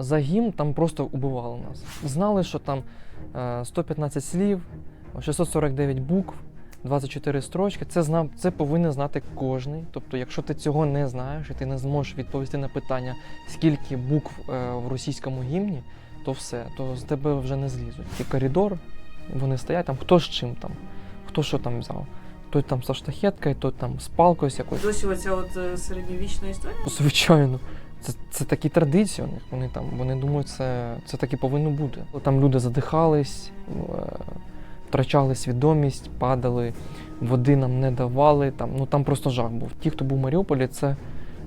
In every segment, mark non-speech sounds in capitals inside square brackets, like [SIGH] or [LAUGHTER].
за гімн там просто убивали нас. Знали, що там е, 115 слів, 649 букв, 24 строчки. Це знав, це повинен знати кожний. Тобто, якщо ти цього не знаєш і ти не зможеш відповісти на питання, скільки букв е, в російському гімні, то все, то з тебе вже не злізуть. І коридор, вони стоять там, хто з чим там, хто що там взяв. Той там со штахеткою, той там з палкою якоюсь. Досі оця от е, середньовічна історія. Звичайно. Це, це такі традиції. Вони там вони думають, це, це так і повинно бути. Там люди задихались, е, втрачали свідомість, падали, води нам не давали. Там, ну там просто жах був. Ті, хто був в Маріуполі, це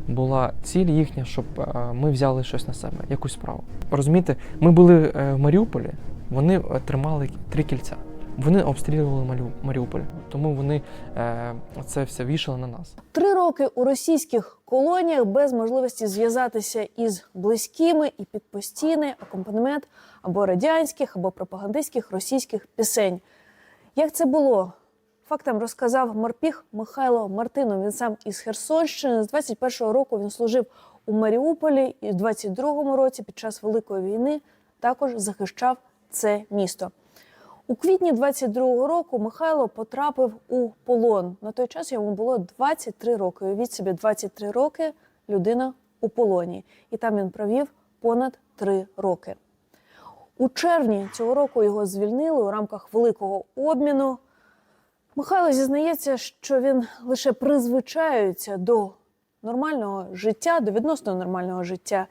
була ціль їхня, щоб е, ми взяли щось на себе, якусь справу. Розумієте, ми були е, в Маріуполі, вони тримали три кільця. Вони обстрілювали Маріу- Маріуполь, тому вони е, це все вішали на нас. Три роки у російських колоніях без можливості зв'язатися із близькими і під постійний акомпанемент або радянських, або пропагандистських російських пісень. Як це було? Фактам розказав морпіг Михайло Мартинов. Він сам із Херсонщини. З 21-го року він служив у Маріуполі і в 22-му році, під час Великої війни, також захищав це місто. У квітні 22-го року Михайло потрапив у полон. На той час йому було 23 роки. Уявіть собі, 23 роки людина у полоні. І там він провів понад 3 роки. У червні цього року його звільнили у рамках великого обміну. Михайло зізнається, що він лише призвичаюється до нормального життя, до відносно нормального життя,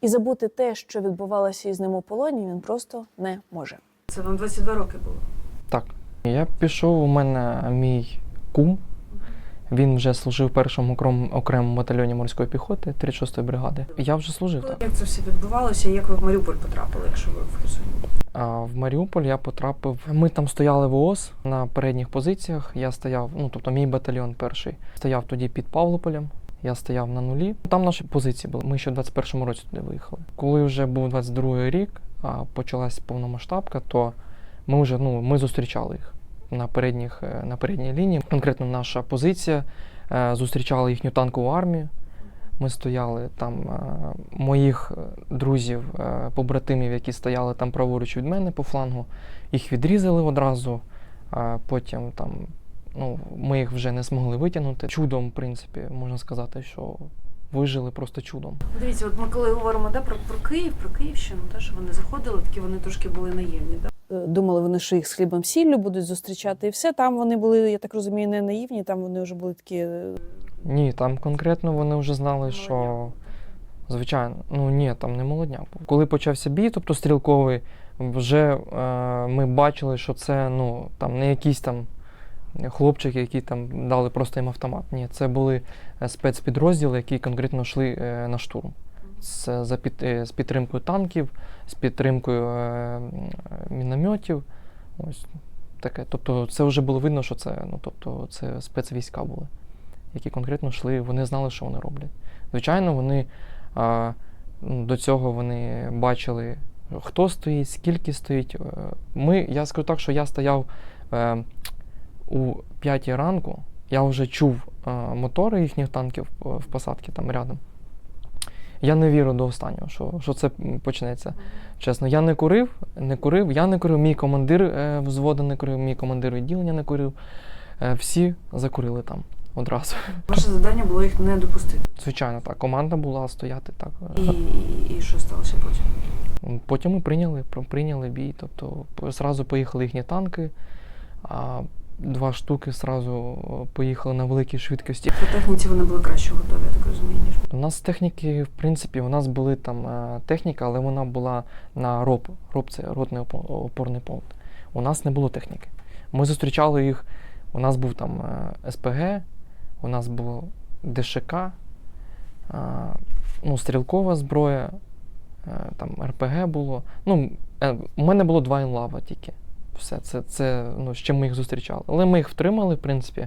і забути те, що відбувалося із ним у полоні, він просто не може. Це вам 22 роки було. Так. Я пішов, у мене мій кум. Він вже служив в першому окремому батальйоні морської піхоти 36-ї бригади. Я вже служив так. Як це все відбувалося? Як ви в Маріуполь потрапили, якщо ви в Херсоні? А в Маріуполь я потрапив. Ми там стояли в ООС на передніх позиціях. Я стояв, ну тобто мій батальйон перший стояв тоді під Павлополем. Я стояв на нулі. Там наші позиції були. Ми ще в 21-му році туди виїхали. Коли вже був 22-й рік, почалась повномасштабка, то ми вже ну ми зустрічали їх на передніх е, на передній лінії. Конкретно наша позиція е, зустрічала їхню танкову армію. Ми стояли там е, моїх друзів, побратимів, які стояли там праворуч від мене по флангу. Їх відрізали одразу. Потім там ну, ми їх вже не змогли витягнути. Чудом, в принципі, можна сказати, що вижили просто чудом. Дивіться, от ми коли говоримо да, про, про Київ, про Київщину, та, що вони заходили, такі вони трошки були наївні. Да? Е, Думали вони, що їх з хлібом сіллю будуть зустрічати, і все. Там вони були, я так розумію, не наївні, там вони вже були такі. е, Ні, там конкретно вони вже знали, що звичайно, ну ні, там не молодняк. Коли почався бій, тобто стрілковий, вже е, ми бачили, що це ну там не якісь там хлопчики, які там дали просто їм автомат. Ні, це були е, спецпідрозділи, які конкретно йшли е, на штурм. З, за під, е, з підтримкою танків, з підтримкою е, мінометів. Ось таке. Тобто це вже було видно, що це, ну, тобто, це спецвійська були, які конкретно йшли, вони знали, що вони роблять. Звичайно, вони м, до цього вони бачили, хто стоїть, скільки стоїть. Е, Ми, я скажу так, що я стояв е, у 5 ранку, я вже чув е, мотори їхніх танків е, в посадці там рядом. Я не вірю до останнього, що, що це почнеться. Чесно, я не курив, не курив, я не курив, мій командир е, взводу не курив, мій командир відділення не курив. Е, всі закурили там одразу. Ваше завдання було їх не допустити. Звичайно, так. Команда була стояти так. І, і, і що сталося потім? Потім ми прийняли, прийняли бій. Тобто зразу поїхали їхні танки, а два штуки зразу поїхали на великій швидкості. По техніці вони були краще готові, я так розумію, ніж. У нас техніки, в принципі, у нас були там е, техніка, але вона була на РОП. РОП це ротний опорний пункт. У нас не було техніки. Ми зустрічали їх. У нас був там е, СПГ, у нас було ДШК, е, ну, стрілкова зброя, там РПГ було. Ну, у мене було два інлава тільки. Все, це, це ну, з чим ми їх зустрічали. Але ми їх втримали, в принципі.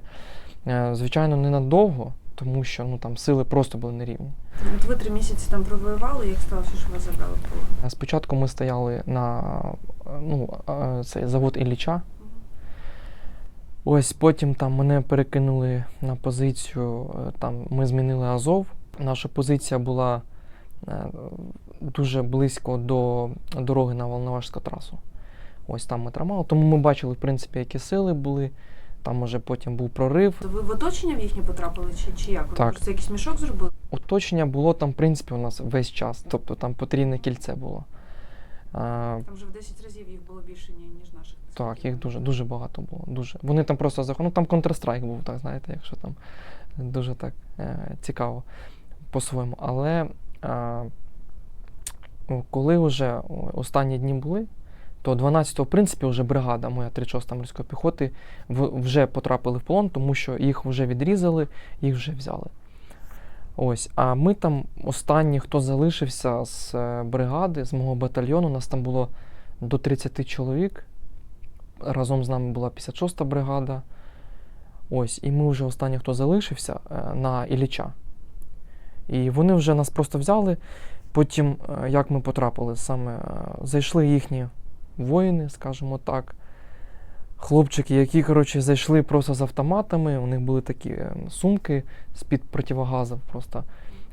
Е, Звичайно, ненадовго, тому що ну, там сили просто були нерівні. От ви три місяці там провоювали, як сталося, що вас забрали полон? Спочатку ми стояли на е, ну, е, цей завод Ілліча. Ось потім там мене перекинули на позицію. е, Там ми змінили Азов. Наша позиція була е, дуже близько до дороги на Волноважську трасу. Ось там ми тримали. Тому ми бачили, в принципі, які сили були. Там уже потім був прорив. То ви в оточення в їхнє потрапили, чи, чи як? Так. просто якийсь мішок зробили? Оточення було там, в принципі, у нас весь час. Тобто там потрійне кільце було. А, Там вже в 10 разів їх було більше, ніж наших. Так, їх дуже, дуже багато було. Дуже. Вони там просто заходили. Ну там Counter-Strike був, так знаєте, якщо там дуже так е, цікаво по-своєму. Але е, коли вже останні дні були, то 12-го, в принципі, вже бригада, моя 36-та морської піхоти, вже потрапили в полон, тому що їх вже відрізали, їх вже взяли. Ось, а ми там останні, хто залишився з е, бригади, з мого батальйону, нас там було до 30 чоловік. Разом з нами була 56-та бригада. Ось, і ми вже останні, хто залишився е, на Ілліча. І вони вже нас просто взяли. Потім, е, як ми потрапили, саме зайшли їхні воїни, скажімо так. Хлопчики, які, коротше, зайшли просто з автоматами, у них були такі е, сумки з-під противогазів, просто,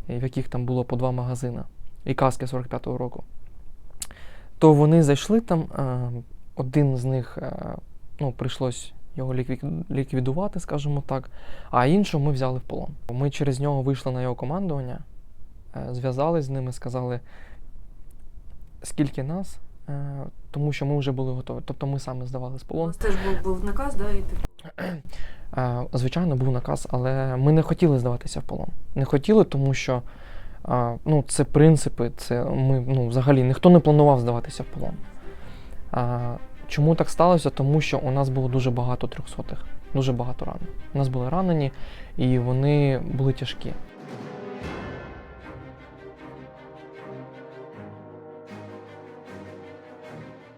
в яких там було по два магазини, і каски 45-го року. То вони зайшли там, е, один з них е, ну, прийшлось його ліквідувати, скажімо так, а іншого ми взяли в полон. Ми через нього вийшли на його командування, е, зв'язались з ними, сказали, скільки нас, е, тому що ми вже були готові. Тобто ми саме здавали з У полон. вас теж був, був наказ, да, і типу. Е, Звичайно, був наказ, але ми не хотіли здаватися в полон. Не хотіли, тому що е, ну, це принципи, це ми ну, взагалі ніхто не планував здаватися в полон. Чому так сталося? Тому що у нас було дуже багато трьохсотих, дуже багато ран. У нас були ранені, і вони були тяжкі.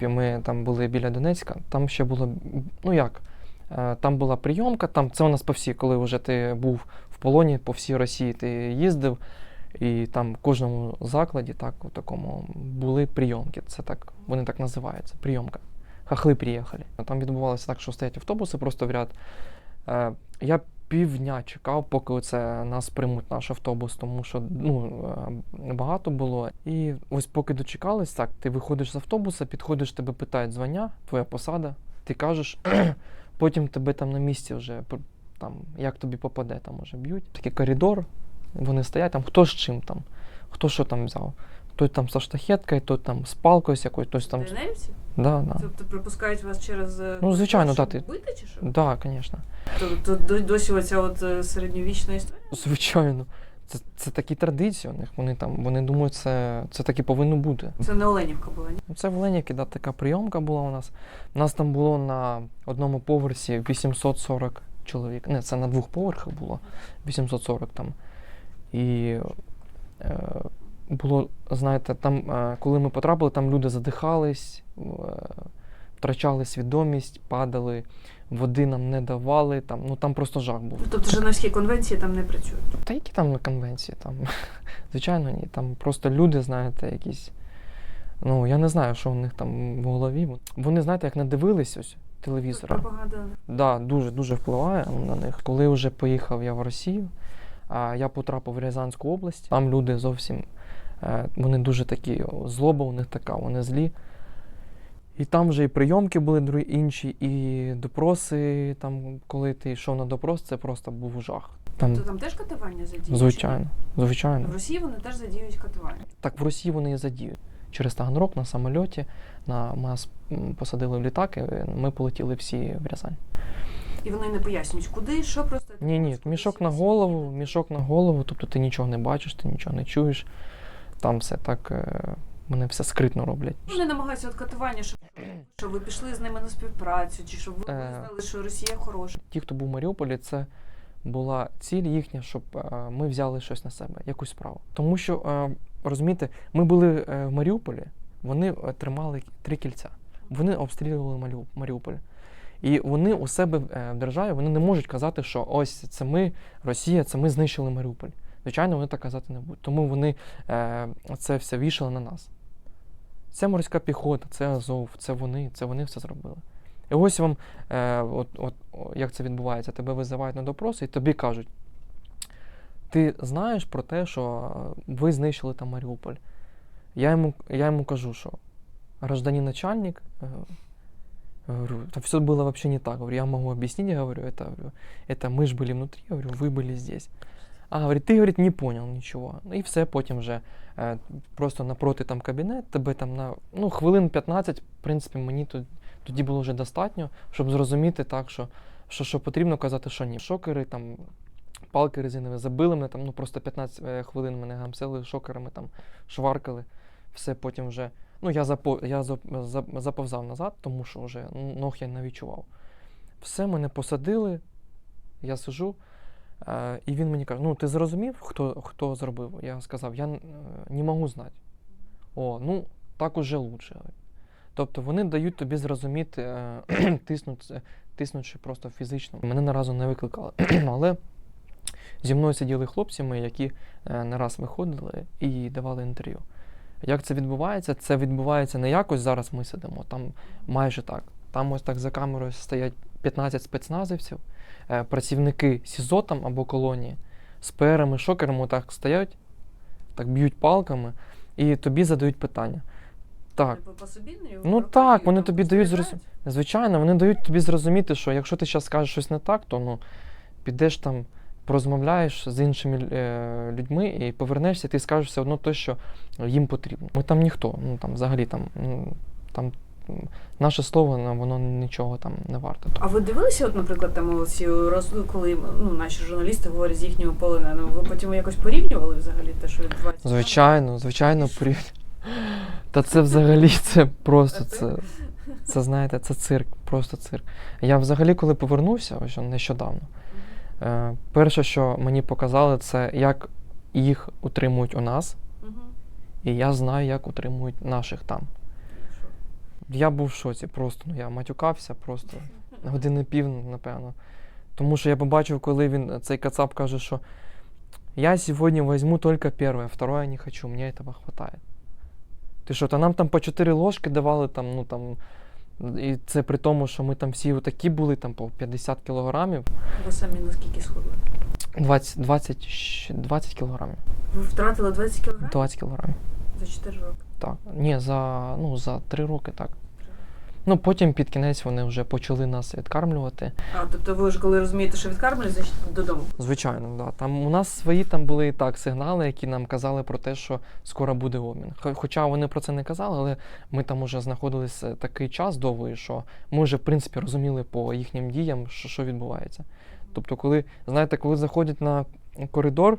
І Ми там були біля Донецька, там ще було, ну як, е, там була прийомка, там це у нас по всій, коли вже ти був в полоні, по всій Росії ти їздив, і там в кожному закладі, так, у такому, були прийомки. Це так, вони так називаються, прийомка. Хахли приїхали. Там відбувалося так, що стоять автобуси просто в ряд. Е, я півдня чекав, поки оце нас приймуть наш автобус, тому що ну, е, багато було. І ось поки дочекались, так, ти виходиш з автобуса, підходиш, тебе питають звання, твоя посада, ти кажеш, [CLEARS THROAT] потім тебе там на місці вже там, як тобі попаде, там уже б'ють. Такий коридор, вони стоять, там хто з чим там, хто що там взяв. Той там со штахеткою, той там з палкою якоюсь, хтось там. Де немці? Да, да. Тобто пропускають вас через. е, Ну, звичайно, да, ти- Бити чи що? Да, звісно. То, то до- досі оця от е, середньовічна історія. Звичайно. Це, це такі традиції у них. Вони там вони думають, це, це таки повинно бути. Це не Оленівка була, ні? Ну, Це в Леніки, да, така прийомка була у нас. У нас там було на одному поверсі 840 чоловік. Не, це на двох поверхах було 840 там. І е, було, знаєте, там, е, коли ми потрапили, там люди задихались, е, втрачали свідомість, падали, води нам не давали. Там, ну там просто жах був. Тобто Женевські конвенції там не працюють. Та які там конвенції? Там, [LAUGHS] звичайно, ні. Там просто люди, знаєте, якісь. Ну, я не знаю, що у них там в голові. Вони, знаєте, як надивились ось телевізора. Пропаганда. Да, дуже дуже впливає на них. Коли вже поїхав я в Росію, я потрапив в Рязанську область. Там люди зовсім вони дуже такі, злоба у них така, вони злі. І там вже і прийомки були інші, і допроси. Там, коли ти йшов на допрос, це просто був жах. Там, То там теж катування задіють? звичайно, звичайно. В Росії вони теж задіють катування. Так в Росії вони і задіють. Через Таганрог на самольоті на нас посадили в літак, і ми полетіли всі в Рязань. І вони не пояснюють, куди, що просто. Ні, ні, мішок на голову, мішок на голову, тобто ти нічого не бачиш, ти нічого не чуєш. Там все так, е, вони все скритно роблять. Вони намагаються от катування, щоб, щоб ви пішли з ними на співпрацю, чи щоб ви Е. визнали, що Росія хороша. Ті, хто був в Маріуполі, це була ціль їхня, щоб е, ми взяли щось на себе, якусь справу. Тому що, розумієте, ми були в Маріуполі, вони тримали три кільця. Вони обстрілювали Маріуполь. І вони у себе в державі вони не можуть казати, що ось це ми, Росія, це ми знищили Маріуполь. Звичайно, вони так казати не будуть. Тому вони е, це все вішали на нас. Це морська піхота, це Азов, це вони, це вони все зробили. І ось вам, е, от, от, о, як це відбувається, тебе визивають на допрос, і тобі кажуть: ти знаєш про те, що е, ви знищили там Маріуполь. Я йому, я йому кажу, що гражданин начальник, э, говорю, это все было вообще не так. Говорю, я могу объяснить, говорю, это, говорю, это мы же были внутри, говорю, вы были здесь. А говорить, ти говорить, не понял нічого. Ну і все, потім вже е, просто напроти там кабінет, тебе там на ну, хвилин 15, в принципі, мені тут, тоді було вже достатньо, щоб зрозуміти так, що, що, що потрібно казати, що ні. Шокери там. Палки резинові забили мене там, ну просто 15 е, хвилин мене гамсили шокерами, там шваркали. Все потім вже. Ну, я, запо, я зап- зап- заповзав назад, тому що вже ног я не відчував. Все, мене посадили, я сижу, і він мені каже: ну, ти зрозумів, хто, хто зробив? Я сказав, я е, не можу знати. О, ну, так уже лучше. Тобто вони дають тобі зрозуміти, е, [CLEARS THROAT] тиснуть, тиснучи просто фізично. Мене не разу не викликали. [CLEARS THROAT] Але зі мною сиділи хлопці мої, які е, не раз виходили і давали інтерв'ю. Як це відбувається? Це відбувається не якось зараз ми сидимо, там майже так. Там ось так за камерою стоять 15 спецназівців, е, працівники СІЗО там або колонії з перами, шокерами так стоять, так б'ють палками, і тобі задають питання. Так, Типу, Ну так, вони тобі дають зрозум- Звичайно, вони дають тобі зрозуміти, що якщо ти зараз скажеш щось не так, то ну, підеш там, порозмовляєш з іншими е, людьми і повернешся, і ти скажеш все одно те, що їм потрібно. Ми там ніхто, ну там взагалі там, ну, там наше слово ну, воно нічого там не варте. А ви дивилися, от, наприклад, там ці роз... коли ну, наші журналісти говорять з їхнього полоненого, ви потім якось порівнювали взагалі те, що відбувається? Звичайно, звичайно, порівняно. Та це взагалі це просто це. Це знаєте, це цирк, просто цирк. Я взагалі, коли повернувся, ось нещодавно, е, перше, що мені показали, це як їх утримують у нас, і я знаю, як утримують наших там. Я був в шоці, просто ну, я матюкався, просто [LAUGHS] години пів, напевно. Тому що я побачив, коли він цей кацап каже, що я сьогодні візьму тільки перше, второе не хочу, мені этого хватає. Ти що, та нам там по 4 ложки давали, там, ну там. І це при тому, що ми там всі отакі були, там по 50 кілограмів, Ви самі наскільки сходили? 20, 20, 20 кілограмів. Ви втратили 20 кілограмів 20 кілограмів. За 4 роки. Так. Ні, за, ну, за 3 роки так. Ну, потім під кінець вони вже почали нас відкармлювати. А, тобто ви ж коли розумієте, що відкармлюють, значить додому. Звичайно, да. Там у нас свої там були і так сигнали, які нам казали про те, що скоро буде обмін. Хоча вони про це не казали, але ми там уже знаходилися такий час довгий, що ми вже в принципі розуміли по їхнім діям, що, що відбувається. Тобто, коли, знаєте, коли заходять на коридор,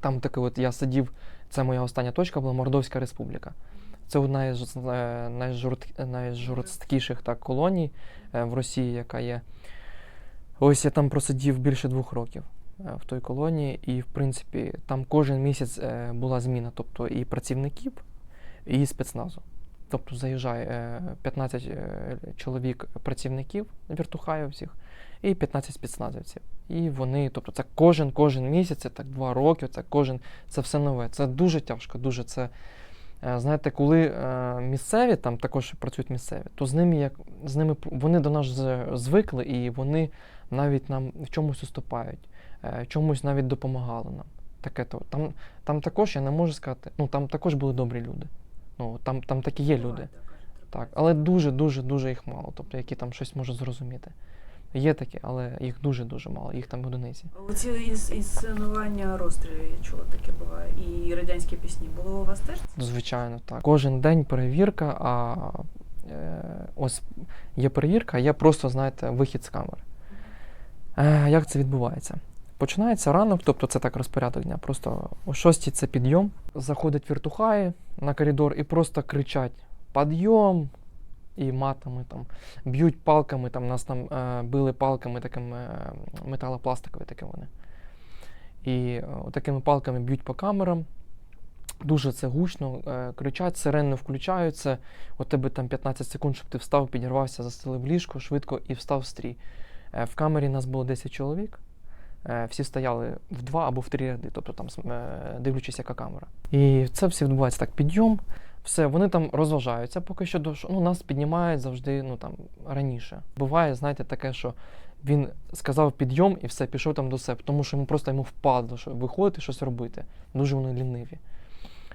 там такий от я сидів, це моя остання точка була Мордовська Республіка. Це одна із е, найжорсткіших так, колоній е, в Росії, яка є. Ось я там просидів більше двох років е, в той колонії, і, в принципі, там кожен місяць була зміна, тобто і працівників, і спецназу. Тобто заїжджає е, 15 е, чоловік працівників віртухаївців і 15 спецназівців. І вони, тобто це кожен кожен місяць, це так два роки, це кожен, це все нове. Це дуже тяжко, дуже це. е, Знаєте, коли е, місцеві там також працюють місцеві, то з ними як з ними вони до нас звикли і вони навіть нам в чомусь уступають, е, чомусь навіть допомагали нам. Таке то там, там також я не можу сказати. Ну там також були добрі люди. Ну там, там такі є люди. Так, але дуже, дуже, дуже їх мало. Тобто, які там щось можуть зрозуміти. Є такі, але їх дуже дуже мало, їх там одиниці. Оці із, інсценування розстрілів, я чула таке буває. І радянські пісні. Було у вас теж? Звичайно, так. Кожен день перевірка, а е, ось є перевірка, а є просто, знаєте, вихід з камери. Е, як це відбувається? Починається ранок, тобто це так розпорядок дня. Просто о 6 це підйом. Заходять віртухаї на коридор і просто кричать: Підйом! І матами там б'ють палками, там нас там е, били палками такими е, металопластикові такі вони. І е, такими палками б'ють по камерам. Дуже це гучно, е, кричать, сирени включаються. У тебе там 15 секунд, щоб ти встав, підірвався, застелив ліжко швидко і встав в стрій. Е, В камері нас було 10 чоловік. Е, Всі стояли в два або в три ряди, тобто там е, дивлячись, яка камера. І це все відбувається так: підйом, все, вони там розважаються поки що до ну, нас піднімають завжди ну, там, раніше. Буває, знаєте, таке, що Він сказав підйом і все, пішов там до себе, тому що йому просто йому впадло, що виходити, щось робити. Дуже вони ліниві.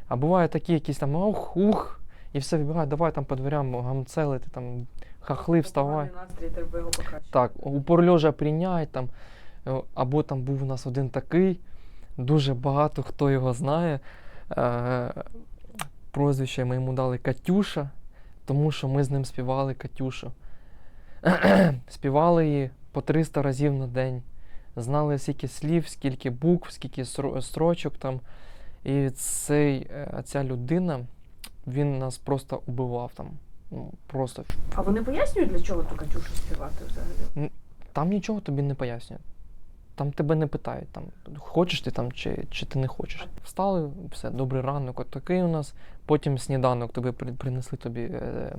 А буває такі якісь там ух, ух, і все вибігають, давай там по дверям гамцелити, там хахли, вставай. Настрій, треба його. Так, упор льожа прийнять там. е, Або там був у нас один такий, дуже багато хто його знає. Прозвище ми йому дали Катюша, тому що ми з ним співали Катюшу. [CLEARS THROAT] співали її по 300 разів на день. Знали скільки слів, скільки букв, скільки строчок там. І цей, е, ця людина, він нас просто убивав там. Ну, просто А вони пояснюють, для чого ту Катюшу співати взагалі? там нічого тобі не пояснюють. Там тебе не питають, там, хочеш ти там чи, чи ти не хочеш. Встали, все, добрий ранок, от такий у нас. Потім сніданок тобі принесли тобі е,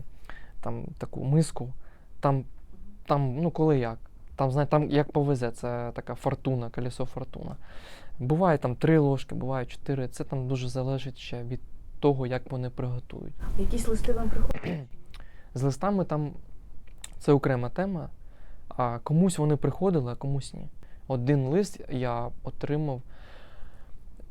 там, таку миску. Там, там, ну коли як. Там, знаєте, там як повезе, це така фортуна, колесо фортуна. Буває там три ложки, буває чотири. Це там дуже залежить ще від того, як вони приготують. Якісь листи вам приходять? З листами там це окрема тема, а комусь вони приходили, а комусь ні. Один лист я отримав,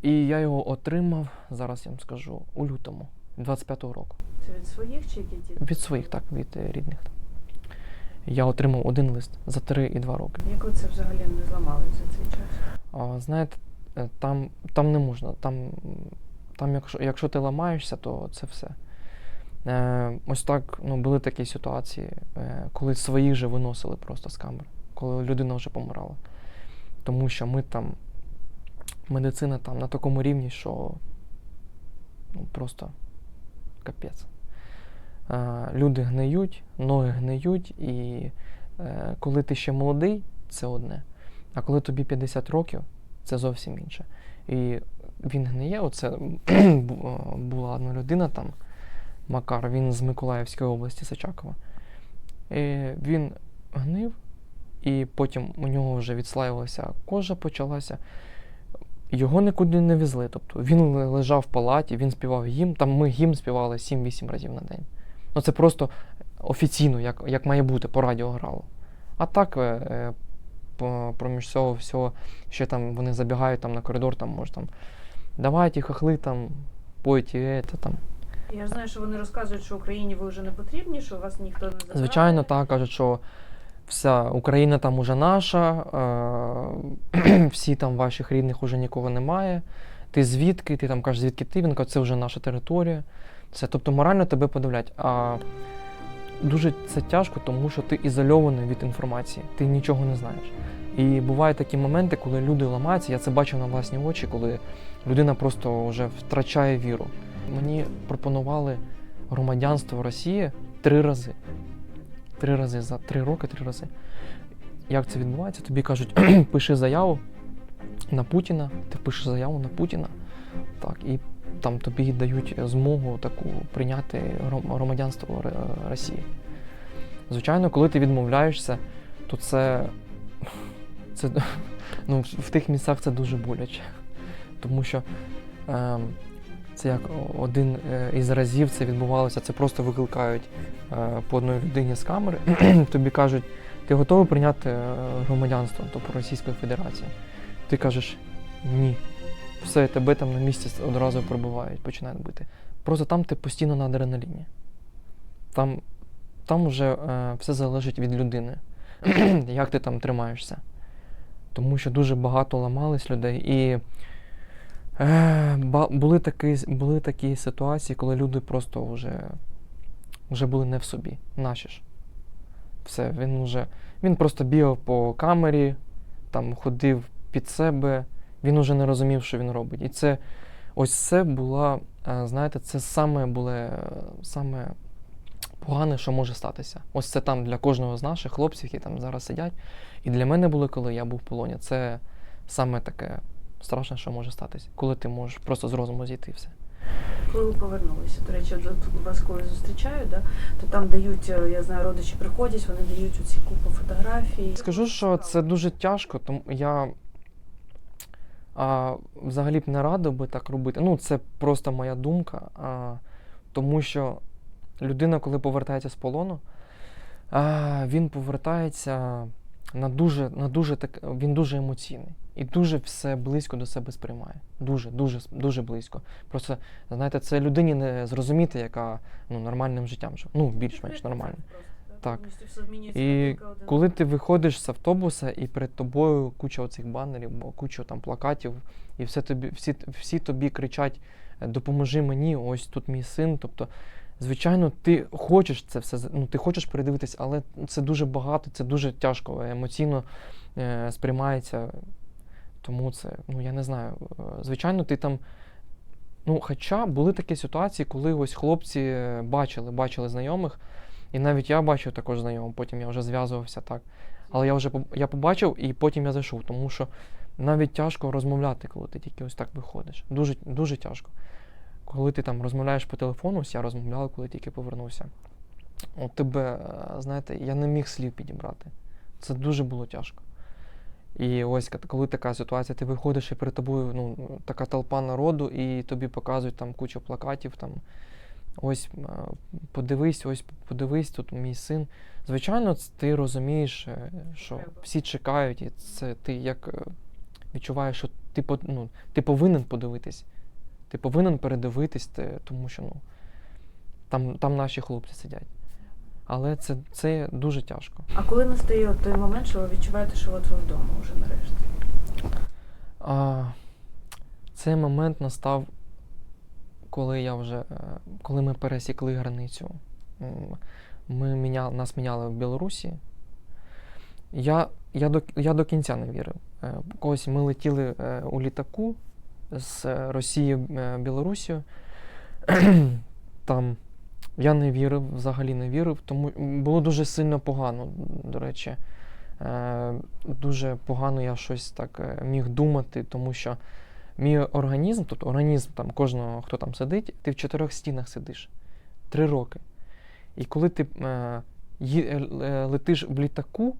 і я його отримав, зараз я вам скажу, у лютому 25-го року. Це від своїх чи які ті? Від своїх, так, від е, рідних. Я отримав один лист за 3 і 2 роки. Як ви це взагалі не зламали за цей час? А, знаєте, е, там, там не можна. Там, там якщо, якщо ти ламаєшся, то це все. Е, ось так ну, були такі ситуації, е, коли своїх же виносили просто з камер, коли людина вже помирала. Тому що ми там, медицина там на такому рівні, що ну, просто капець. Люди гниють, ноги гниють, і е, коли ти ще молодий, це одне. А коли тобі 50 років, це зовсім інше. І він гниє. Оце [CLEARS THROAT] е, була одна людина там, Макар, він з Миколаївської області Сачакова. І він гнив, і потім у нього вже відслаювалася кожа почалася. Його нікуди не везли. Тобто він лежав в палаті, він співав гімн. Там ми гімн співали 7-8 разів на день. Ну це просто офіційно, як, як має бути, по радіо грало. А так, е, е, проміж цього всього, ще там вони забігають там на коридор, там може там. Давайте, хахли там, пойте, це там. Я ж знаю, що вони розказують, що Україні ви вже не потрібні, що вас ніхто не забирає. Звичайно, так кажуть, що вся Україна там уже наша, е- [CLEARS THROAT] всі там ваших рідних уже нікого немає. Ти звідки? Ти там кажеш, звідки ти? Він каже, це вже наша територія. Це, тобто морально тебе подавлять. А дуже це тяжко, тому що ти ізольований від інформації, ти нічого не знаєш. І бувають такі моменти, коли люди ламаються. Я це бачив на власні очі, коли людина просто вже втрачає віру. Мені пропонували громадянство Росії три рази. Три рази за три роки, три рази. Як це відбувається? Тобі кажуть, [CLEARS THROAT] пиши заяву на Путіна, ти пишеш заяву на Путіна, так, і там тобі дають змогу таку прийняти громадянство Росії. Звичайно, коли ти відмовляєшся, то це, [LAUGHS] це ну, в тих місцях це дуже боляче. Тому що ем, це як один е, із разів це відбувалося, це просто викликають е, по одній людині з камери. [CLEARS THROAT] Тобі кажуть, ти готовий прийняти е, громадянство тобто Російської Федерації. Ти кажеш ні. Все, тебе там на місці одразу прибувають, починають бити. Просто там ти постійно на адреналіні. Там, там вже е, все залежить від людини, [CLEARS THROAT] як ти там тримаєшся. Тому що дуже багато ламались людей. І були, такі, були такі ситуації, коли люди просто вже, вже були не в собі, наші ж. Все, він вже. Він просто бігав по камері, там ходив під себе, він уже не розумів, що він робить. І це ось це була, е, знаєте, це саме було е, саме погане, що може статися. Ось це там для кожного з наших хлопців, які там зараз сидять. І для мене було, коли я був в полоні, це саме таке страшне, що може статися, коли ти можеш просто з розуму зійти і все. Коли ви повернулися, до речі, от вас коли зустрічають, да, то там дають, е, я знаю, родичі приходять, вони дають оці купу фотографій. Скажу, що це дуже тяжко, тому я а, взагалі б не радив би так робити. Ну, це просто моя думка. А, тому що людина, коли повертається з полону, а, він повертається на дуже, на дуже так, він дуже емоційний і дуже все близько до себе сприймає. Дуже, дуже, дуже близько. Просто, знаєте, це людині не зрозуміти, яка ну, нормальним життям живе. Ну, більш-менш нормально. Так. І Коли ти виходиш з автобуса і перед тобою куча оцих банерів, куча там плакатів, і все тобі, всі, всі тобі кричать: «Е, допоможи мені, ось тут мій син. Тобто, звичайно, ти хочеш це все, ну, ти хочеш передивитись, але це дуже багато, це дуже тяжко, емоційно е, сприймається. Тому це, ну я не знаю. е, Звичайно, ти там. Ну, хоча були такі ситуації, коли ось хлопці бачили, бачили знайомих, і навіть я бачив також знайомих, потім я вже зв'язувався так. Але я вже я побачив і потім я зайшов, тому що навіть тяжко розмовляти, коли ти тільки ось так виходиш. Дуже, дуже тяжко. Коли ти там розмовляєш по телефону, ось я розмовляв, коли тільки повернувся. От тебе, е, знаєте, я не міг слів підібрати. Це дуже було тяжко. І ось коли така ситуація, ти виходиш і перед тобою ну, така толпа народу, і тобі показують там кучу плакатів, там ось подивись, ось подивись, тут мій син. Звичайно, ти розумієш, е, що всі чекають, і це ти як е, відчуваєш, що ти, ну, ти повинен подивитись. Ти повинен передивитись, тому що ну, там, там наші хлопці сидять. Але це, це дуже тяжко. А коли настає той момент, що ви відчуваєте, що от ви вдома вже нарешті? А, цей момент настав, коли я вже, е, коли ми пересікли границю. Ми міняли, нас міняли в Білорусі. Я, я, до, я до кінця не вірив. Е, Ось ми летіли е, у літаку з Росії в Білорусію. [CLEARS THROAT] Там я не вірив, взагалі не вірив, тому було дуже сильно погано, до речі. Е, дуже погано я щось так е, міг думати, тому що мій організм, тобто організм там кожного, хто там сидить, ти в чотирьох стінах сидиш три роки. І коли ти е, летиш в літаку,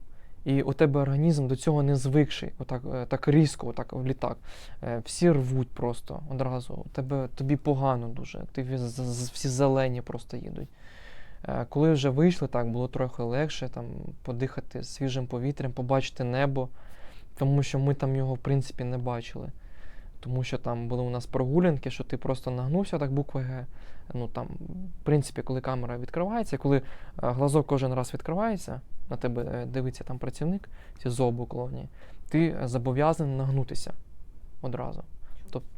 і у тебе організм до цього не звикший, отак, е, так різко, отак в літак. Е, Всі рвуть просто одразу. У тебе, тобі погано дуже. Ти всі зелені просто їдуть. Е, Коли вже вийшли, так було трохи легше там, подихати свіжим повітрям, побачити небо, тому що ми там його, в принципі, не бачили. Тому що там були у нас прогулянки, що ти просто нагнувся, так букви Г. Ну там, в принципі, коли камера відкривається, коли глазок кожен раз відкривається, на тебе е, дивиться там працівник, ці зообуклоні, ти е, зобов'язаний нагнутися одразу. Тобто,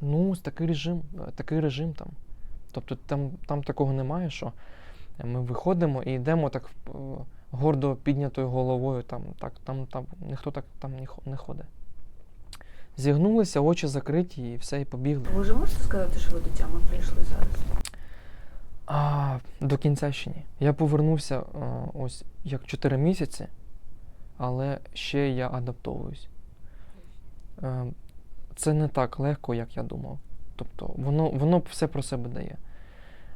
ну, такий режим, е, такий режим там. Тобто там, там такого немає, що ми виходимо і йдемо так е, гордо піднятою головою, там, так, там, там ніхто так там не ходить. Зігнулися, очі закриті і все, і побігли. Ви вже можете сказати, що ви до тями прийшли зараз? А, до кінця ще ні. Я повернувся е, ось як 4 місяці, але ще я адаптовуюсь. Е, Це не так легко, як я думав. Тобто воно, воно все про себе дає.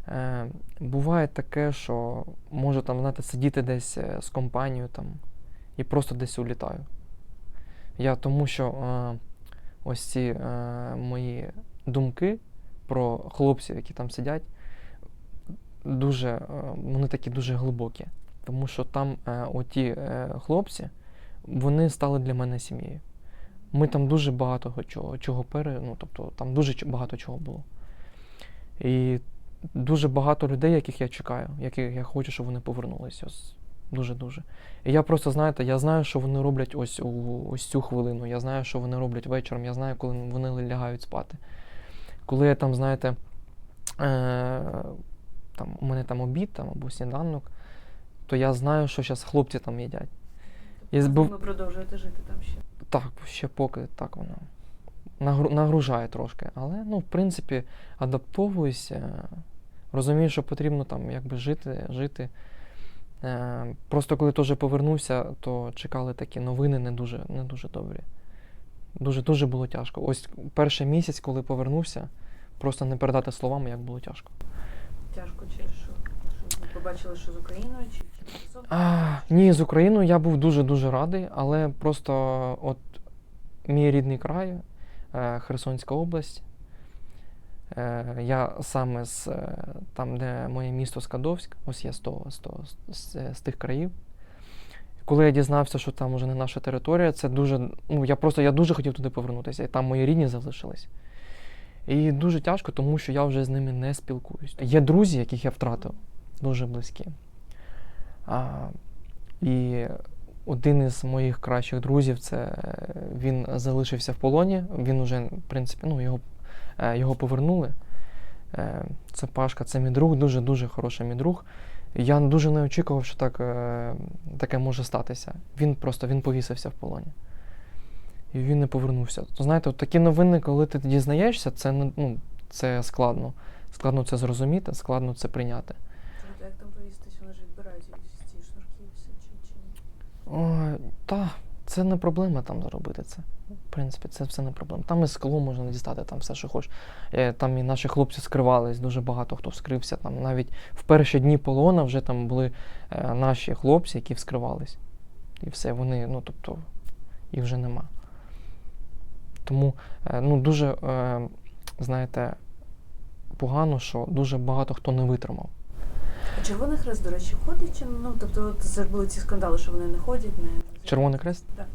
Е, Буває таке, що можу там, знаєте, сидіти десь е, з компанією там, і просто десь улітаю. Я тому що е, ось ці е, мої думки про хлопців, які там сидять, дуже, е, вони такі дуже глибокі. Тому що там е, оті е, хлопці, вони стали для мене сім'єю. Ми там дуже багато чого, чого пере, ну, тобто там дуже багато чого було. І дуже багато людей, яких я чекаю, яких я хочу, щоб вони повернулися. Дуже-дуже. І я просто, знаєте, я знаю, що вони роблять ось у ось цю хвилину. Я знаю, що вони роблять вечором, я знаю, коли вони лягають спати. Коли я там, знаєте, е, там, у мене там обід там, або сніданок, то я знаю, що зараз хлопці там їдять. І збив- Ви продовжуєте жити там ще. Так, ще поки так воно. Нагру- Нагружає трошки. Але, ну, в принципі, адаптовуюся. Розумію, що потрібно там якби жити, жити. Е, просто коли теж повернувся, то чекали такі новини не дуже, не дуже добрі. Дуже дуже було тяжко. Ось перший місяць, коли повернувся, просто не передати словами, як було тяжко. Тяжко через що? Побачили, що з Україною чи А, ні, з Україною я був дуже-дуже радий, але просто от мій рідний край, е, Херсонська область. Е, я саме з е, там, де моє місто Скадовськ, ось я з, того, з, того, з, з тих країв. коли я дізнався, що там уже не наша територія, це дуже. Ну, я просто я дуже хотів туди повернутися, і там мої рідні залишились. І дуже тяжко, тому що я вже з ними не спілкуюсь. Є друзі, яких я втратив, дуже близькі. А, і один із моїх кращих друзів, це він залишився в полоні. Він уже, в принципі, ну, його, е, його повернули. Е, Це Пашка, це мій друг, дуже-дуже хороший мій друг. Я дуже не очікував, що так, е, таке може статися. Він просто він повісився в полоні. І він не повернувся. То знаєте, от такі новини, коли ти дізнаєшся, це, не- ну, це складно. Складно це зрозуміти, складно це прийняти. Як там повістись, вони ж відбирають ці шнурки все чи, чи ні? Ой, та, це не проблема там зробити це. В принципі, це все не проблема. Там і скло можна дістати, там все, що хочеш. Е, Там і наші хлопці скривались, дуже багато хто вскрився. Там навіть в перші дні полона вже там були е, наші хлопці, які вскривались. І все, вони, ну тобто, їх вже нема. Тому е, ну, дуже, е, знаєте, погано, що дуже багато хто не витримав. Червоний хрест, до речі, ходить чи ну тобто от це були ці скандали, що вони не ходять, не Червоний хрест? Так.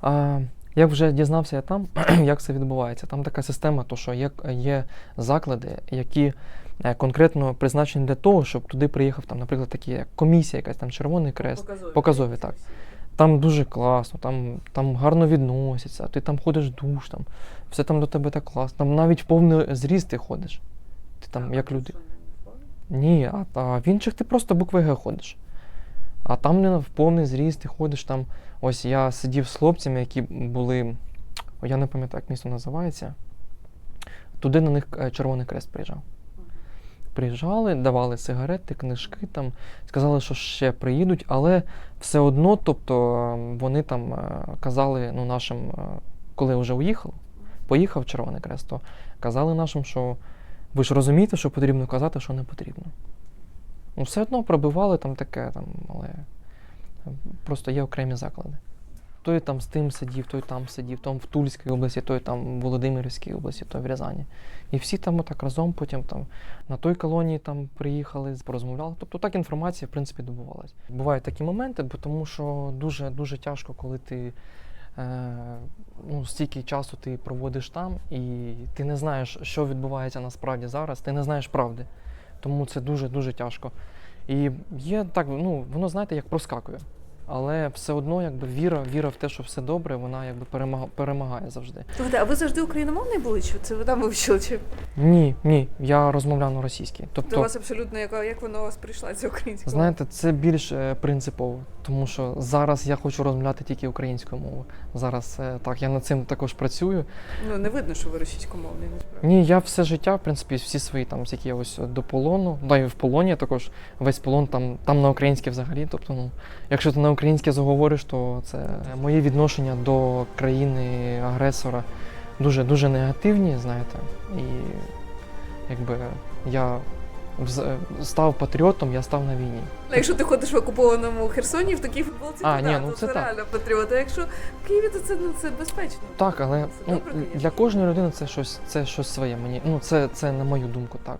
А, як вже дізнався я там, [CLEARS THROAT] як це відбувається. Там така система, то що є, є заклади, які е, конкретно призначені для того, щоб туди приїхав, там, наприклад, такі як комісія, якась там Червоний Крест. показові. показові, так. Там дуже класно, там, там гарно відносяться, ти там ходиш душ, там, все там до тебе так класно. Там навіть в повний зріст ти ходиш. Ти там як люди. Ні, а, а в інших ти просто букви Г ходиш. А там не в повний зріст ти ходиш там. Ось я сидів з хлопцями, які були. о, Я не пам'ятаю, як місто називається. Туди на них е, Червоний Крест приїжджав. Приїжджали, давали сигарети, книжки там, сказали, що ще приїдуть, але все одно, тобто, вони там е, казали ну, нашим, е, коли вже уїхав, поїхав Червоний Крест, то казали нашим, що ви ж розумієте, що потрібно казати, що не потрібно. Ну, все одно пробивали там таке, там, але е, просто є окремі заклади. Той там з тим сидів, той там сидів, той в Тульській області, той там в Володимирській області, той в Рязані. І всі там отак разом потім там на той колонії там приїхали, порозмовляли. Тобто так інформація, в принципі, добувалась. Бувають такі моменти, бо тому що дуже дуже тяжко, коли ти е, ну, стільки часу ти проводиш там, і ти не знаєш, що відбувається насправді зараз, ти не знаєш правди. Тому це дуже дуже тяжко. І є так, ну воно знаєте, як проскакує. Але все одно, якби віра, віра в те, що все добре, вона якби перемагає, перемагає завжди. Слухайте, а ви завжди україномовний були? Чи це ви там вивчили? Чи Ні, ні, я розмовляв на російській. до Тобто, вас абсолютно яка як воно у вас прийшла ця українська? мова? знаєте, це більш е, принципово, тому що зараз я хочу розмовляти тільки українською мовою. Зараз е, так, я над цим також працюю. Ну не видно, що ви російськомовний насправді. Ні, я все життя, в принципі, всі свої там, які я ось до полону, да і в полоні також весь полон там, там на українське взагалі. Тобто, ну, якщо ти на українське заговориш, то це мої відношення до країни агресора дуже дуже негативні, знаєте. І якби я став патріотом, я став на війні. Ну, якщо ти ходиш в окупованому Херсоні в такій футболці, А, то, ні, да, ну то це це реально патріот. А якщо в Києві, то це ну це безпечно. Так, але Це ну, добре, для кожної людини це щось, це щось своє. Мені ну це, це на мою думку так.